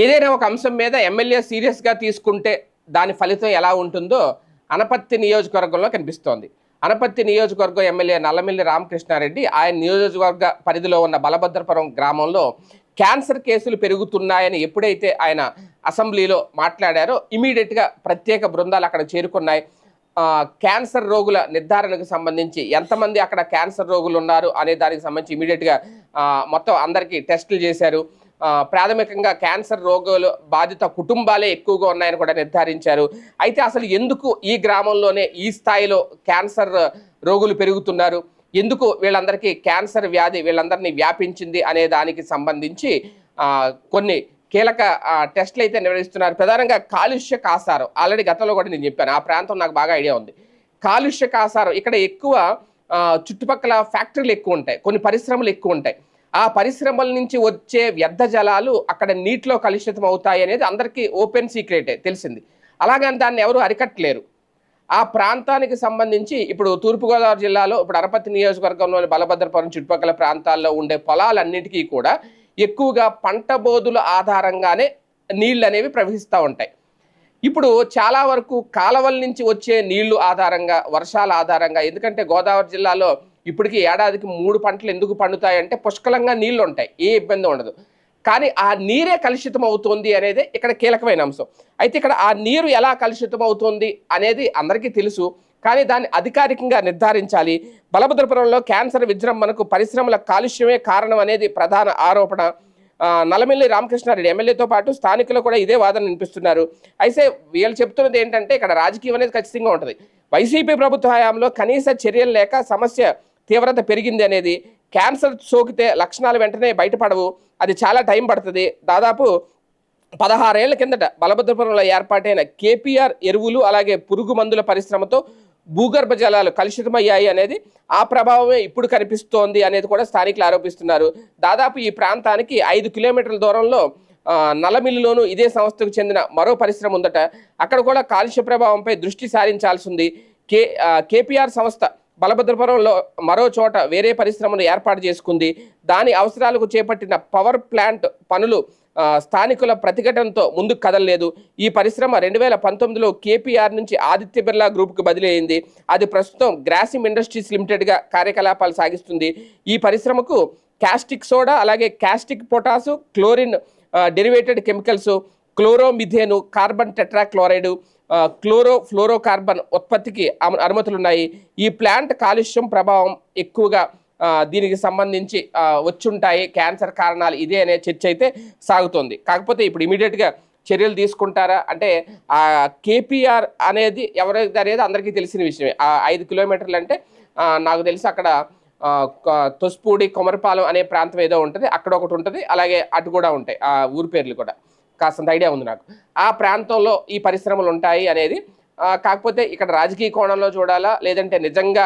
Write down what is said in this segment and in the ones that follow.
ఏదైనా ఒక అంశం మీద ఎమ్మెల్యే సీరియస్గా తీసుకుంటే దాని ఫలితం ఎలా ఉంటుందో అనపత్తి నియోజకవర్గంలో కనిపిస్తోంది. అనపత్తి నియోజకవర్గం ఎమ్మెల్యే నల్లమిల్లి రామకృష్ణారెడ్డి ఆయన నియోజకవర్గ పరిధిలో ఉన్న బలభద్రపురం గ్రామంలో క్యాన్సర్ కేసులు పెరుగుతున్నాయని ఎప్పుడైతే ఆయన అసెంబ్లీలో మాట్లాడారో ఇమీడియట్గా ప్రత్యేక బృందాలు అక్కడ చేరుకున్నాయి. క్యాన్సర్ రోగుల నిర్ధారణకు సంబంధించి ఎంతమంది అక్కడ క్యాన్సర్ రోగులు ఉన్నారు అనే దానికి సంబంధించి ఇమీడియట్గా మొత్తం అందరికీ టెస్టులు చేశారు. ప్రాథమికంగా క్యాన్సర్ రోగులు బాధిత కుటుంబాలే ఎక్కువగా ఉన్నాయని కూడా నిర్ధారించారు. అయితే అసలు ఎందుకు ఈ గ్రామంలోనే ఈ స్థాయిలో క్యాన్సర్ రోగులు పెరుగుతున్నారు? ఎందుకు వీళ్ళందరికీ క్యాన్సర్ వ్యాధి వీళ్ళందరినీ వ్యాపించింది అనే దానికి సంబంధించి కొన్ని కీలక టెస్ట్లు టెస్టులు అయితే నిర్వహిస్తున్నారు. ప్రధానంగా కాలుష్య కాసారం. ఆల్రెడీ గతంలో కూడా నేను చెప్పాను. ఆ ప్రాంతం నాకు బాగా ఐడియా ఉంది. కాలుష్య కాసారం. ఇక్కడ ఎక్కువ చుట్టుపక్కల ఫ్యాక్టరీలు ఎక్కువ ఉంటాయి. కొన్ని పరిశ్రమలు ఎక్కువ ఉంటాయి. ఆ పరిశ్రమల నుంచి వచ్చే వ్యర్థ జలాలు అక్కడ నీటిలో కలుషితం అవుతాయి అనేది అందరికీ ఓపెన్ సీక్రెటే తెలిసింది. అలాగని దాన్ని ఎవరు అరికట్టలేరు. ఆ ప్రాంతానికి సంబంధించి ఇప్పుడు తూర్పుగోదావరి జిల్లాలో ఇప్పుడు అనపతి నియోజకవర్గంలోని బలభద్రపురం చుట్టుపక్కల ప్రాంతాల్లో ఉండే పొలాలన్నిటికీ కూడా ఎక్కువగా పంట బోధుల ఆధారంగానే నీళ్ళు అనేవి ప్రవహిస్తూ ఉంటాయి. ఇప్పుడు చాలా వరకు కాలవల నుంచి వచ్చే నీళ్ళు ఆధారంగా వర్షాల ఆధారంగా ఎందుకంటే గోదావరి జిల్లాలో ఇప్పటికీ ఏడాదికి మూడు పంటలు ఎందుకు పండుతాయంటే పుష్కలంగా నీళ్ళు ఉంటాయి ఏ ఇబ్బంది ఉండదు. కానీ ఆ నీరే కలుషితం అవుతుంది అనేది ఇక్కడ కీలకమైన అంశం. అయితే ఇక్కడ ఆ నీరు ఎలా కలుషితం అవుతుంది అనేది అందరికీ తెలుసు. కానీ దాన్ని అధికారికంగా నిర్ధారించాలి. బలభద్రపురంలో క్యాన్సర్ విజృంభణకు పరిశ్రమల కాలుష్యమే కారణం అనేది ప్రధాన ఆరోపణ. నలమిల్లి రామకృష్ణారెడ్డి ఎమ్మెల్యేతో పాటు స్థానికులు కూడా ఇదే వాదన వినిపిస్తున్నారు. అయితే వీళ్ళు చెప్తున్నది ఏంటంటే ఇక్కడ రాజకీయం అనేది ఖచ్చితంగా ఉంటుంది. వైసీపీ ప్రభుత్వ హయాంలో కనీస చర్యలు లేక సమస్య తీవ్రత పెరిగింది అనేది క్యాన్సర్ సోకితే లక్షణాలు వెంటనే బయటపడవు. అది చాలా టైం పడుతుంది. దాదాపు పదహారేళ్ళ కిందట బలభద్రపురంలో ఏర్పాటైన కేపీఆర్ ఎరువులు అలాగే పురుగు మందుల పరిశ్రమతో భూగర్భ జలాలు కలుషితమయ్యాయి అనేది ఆ ప్రభావమే ఇప్పుడు కనిపిస్తోంది అనేది కూడా స్థానికులు ఆరోపిస్తున్నారు. దాదాపు ఈ ప్రాంతానికి ఐదు కిలోమీటర్ల దూరంలో ఆ, నల్లమిల్లులోను ఇదే సంస్థకు చెందిన మరో పరిశ్రమ ఉందట. అక్కడ కూడా కాలుష్య ప్రభావంపై దృష్టి సారించాల్సి ఉంది. కే కేపీఆర్ సంస్థ బలభద్రపురంలో మరో చోట వేరే పరిశ్రమను ఏర్పాటు చేసుకుంది. దాని అవసరాలకు చేపట్టిన పవర్ ప్లాంట్ పనులు స్థానికుల ప్రతిఘటనతో ముందుకు కదలలేదు. ఈ పరిశ్రమ రెండు వేల పంతొమ్మిదిలో కేపీఆర్ నుంచి ఆదిత్య బిర్లా గ్రూప్కి బదిలీ అయింది అది ప్రస్తుతం గ్రాసిమ్ ఇండస్ట్రీస్ లిమిటెడ్గా కార్యకలాపాలు సాగిస్తుంది. ఈ పరిశ్రమకు క్యాస్టిక్ సోడా అలాగే caustic potash chlorine derivated chemicals chloromethane carbon tetrachloride chloro fluorocarbon ఉత్పత్తికి అనుమతులు ఉన్నాయి ఈ ప్లాంట్ కాలుష్యం ప్రభావం ఎక్కువగా దీనికి సంబంధించి వచ్చుంటాయి. క్యాన్సర్ కారణాలు ఇదే అనే చర్చ అయితే సాగుతోంది. కాకపోతే ఇప్పుడు ఇమీడియట్గా చర్యలు తీసుకుంటారా? అంటే ఆ కేపీఆర్ అనేది ఎవరైతే అనేది అందరికీ తెలిసిన విషయమే. ఆ ఐదు కిలోమీటర్లు అంటే నాకు తెలిసి అక్కడ తొస్పూడి కొమరపాలెం అనే ప్రాంతం ఏదో ఉంటుంది. అక్కడ ఒకటి ఉంటుంది. అలాగే అటు కూడా ఉంటాయి. ఆ ఊరి పేర్లు కూడా. కాస్తంత ఐడియా ఉంది నాకు. ఆ ప్రాంతంలో ఈ పరిశ్రమలు ఉంటాయి అనేది కాకపోతే ఇక్కడ రాజకీయ కోణంలో చూడాలా లేదంటే నిజంగా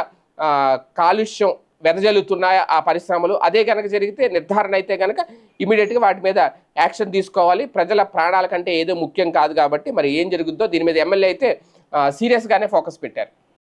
కాలుష్యం వెదజల్లుతున్నాయా ఆ పరిశ్రమలు అదే కనుక జరిగితే నిర్ధారణ అయితే కనుక ఇమీడియట్గా వాటి మీద యాక్షన్ తీసుకోవాలి. ప్రజల ప్రాణాల కంటే ఏదో ముఖ్యం కాదు కాబట్టి మరి ఏం జరుగుద్దో దీని మీద ఎమ్మెల్యే అయితే సీరియస్గానే ఫోకస్ పెట్టారు.